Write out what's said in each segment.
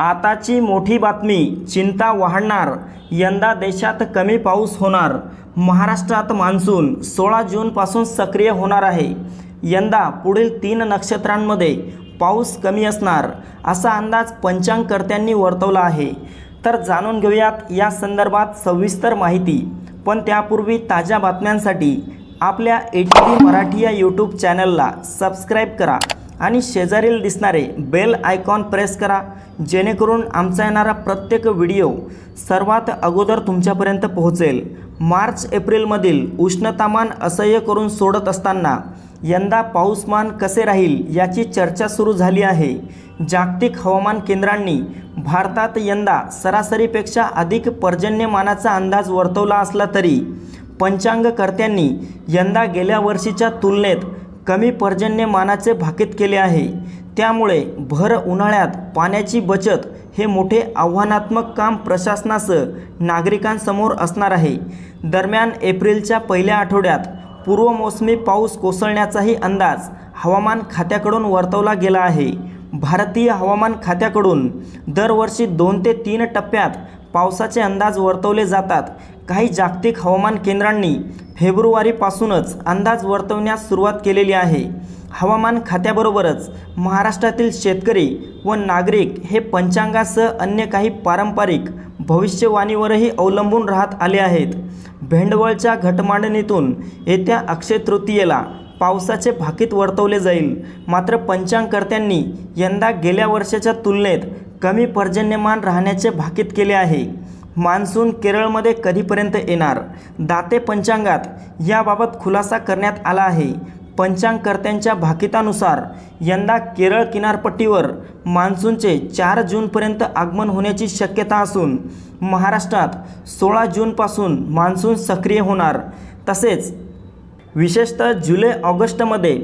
आताची मोठी बातमी चिंता वाढणार. यंदा देशात कमी पाऊस होणार. महाराष्ट्रात मान्सून सोळा जूनपासून सक्रिय होणार आहे. यंदा पुढील तीन नक्षत्रांमध्ये पाऊस कमी असणार असा अंदाज पंचांगकर्त्यांनी वर्तवला आहे. तर जाणून घेऊयात या संदर्भात सविस्तर माहिती. पण त्यापूर्वी ताज्या बातम्यांसाठी आपल्या ए टी मराठी या यूट्यूब चॅनलला सबस्क्राईब करा. आणि शेजारील दिसणारे बेल आयकॉन प्रेस करा जेणेकरून आमचा येणारा प्रत्येक व्हिडिओ सर्वात अगोदर तुमच्यापर्यंत पोहोचेल. मार्च एप्रिलमधील उष्णतामान असह्य करून सोडत असताना यंदा पाऊसमान कसे राहील याची चर्चा सुरू झाली आहे. जागतिक हवामान केंद्रांनी भारतात यंदा सरासरीपेक्षा अधिक पर्जन्यमानाचा अंदाज वर्तवला असला तरी पंचांगकर्त्यांनी यंदा गेल्या वर्षीच्या तुलनेत कमी पर्जन्यमानाचे भाकीत केले आहे. त्यामुळे भर उन्हाळ्यात पाण्याची बचत हे मोठे आव्हानात्मक काम प्रशासनासह नागरिकांसमोर असणार आहे. दरम्यान एप्रिलच्या पहिल्या आठवड्यात पूर्वमोसमी पाऊस कोसळण्याचाही अंदाज हवामान खात्याकडून वर्तवला गेला आहे. भारतीय हवामान खात्याकडून दरवर्षी दोन ते तीन टप्प्यात पावसाचे अंदाज वर्तवले जातात. काही जागतिक हवामान केंद्रांनी फेब्रुवारीपासूनच अंदाज वर्तवण्यास सुरुवात केलेली आहे. हवामान खात्याबरोबरच महाराष्ट्रातील शेतकरी व नागरिक हे पंचांगासह अन्य काही पारंपरिक भविष्यवाणीवरही अवलंबून राहत आले आहेत. भेंडवळच्या घटमांडणीतून येत्या अक्षय तृतीयेला पावसाचे भाकीत वर्तवले जाईल. मात्र पंचांगकर्त्यांनी यंदा गेल्या वर्षाच्या तुलनेत कमी पर्जन्यमान राहण्याचे भाकीत केले आहे. मान्सून केरळमध्ये कधीपर्यंत येणार? दाते पंचांगात. याबाबत खुलासा करण्यात आला आहे. पंचांगकर्त्यांच्या भाकितानुसार यंदा केरळ किनारपट्टीवर मान्सूनचे चार जूनपर्यंत आगमन होण्याची शक्यता असून महाराष्ट्रात सोळा जूनपासून मान्सून सक्रिय होणार. तसेच विशेषतः जुलै ऑगस्टमध्ये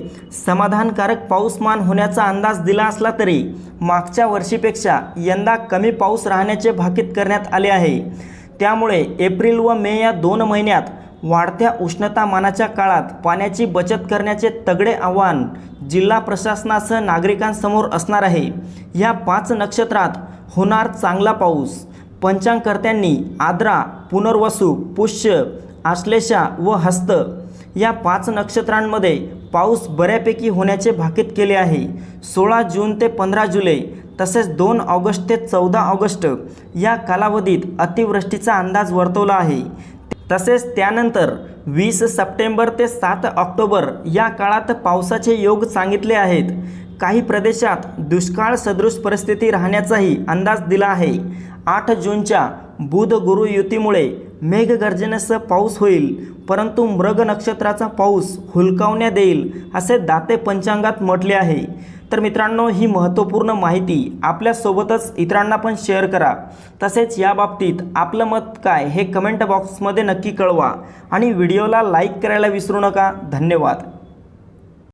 समाधानकारक पाऊसमान होण्याचा अंदाज दिला असला तरी मागच्या वर्षीपेक्षा यंदा कमी पाऊस राहण्याचे भाकीत करण्यात आले आहे. त्यामुळे एप्रिल व मे या दोन महिन्यात वाढत्या उष्णतामानाच्या काळात पाण्याची बचत करण्याचे तगडे आव्हान जिल्हा प्रशासनासह नागरिकांसमोर असणार आहे. या पाच नक्षत्रात होणार चांगला पाऊस. पंचांगकर्त्यांनी आद्रा पुनर्वसू पुष्य आश्लेषा व हस्त या पाच नक्षत्रांमध्ये पाऊस बऱ्यापैकी होण्याचे भाकीत केले आहे. सोळा जून ते पंधरा जुलै तसेच दोन ऑगस्ट ते चौदा ऑगस्ट या कालावधीत अतिवृष्टीचा अंदाज वर्तवला आहे. तसेच त्यानंतर वीस सप्टेंबर ते सात ऑक्टोबर या काळात पावसाचे योग सांगितले आहेत. काही प्रदेशात दुष्काळ सदृश परिस्थिती राहण्याचाही अंदाज दिला आहे. आठ जूनच्या बुध गुरु युतीमुळे मेघगर्जनेसह पाऊस होईल परंतु मृग नक्षत्राचा पाऊस हुलकावण्या देईल असे दाते पंचांगात म्हटले आहे. तर मित्रांनो ही महत्त्वपूर्ण माहिती आपल्यासोबतच इतरांना पण शेअर करा. तसेच या बाबतीत आपलं मत काय हे कमेंट बॉक्समध्ये नक्की कळवा. आणि व्हिडिओला लाईक करायला विसरू नका. धन्यवाद.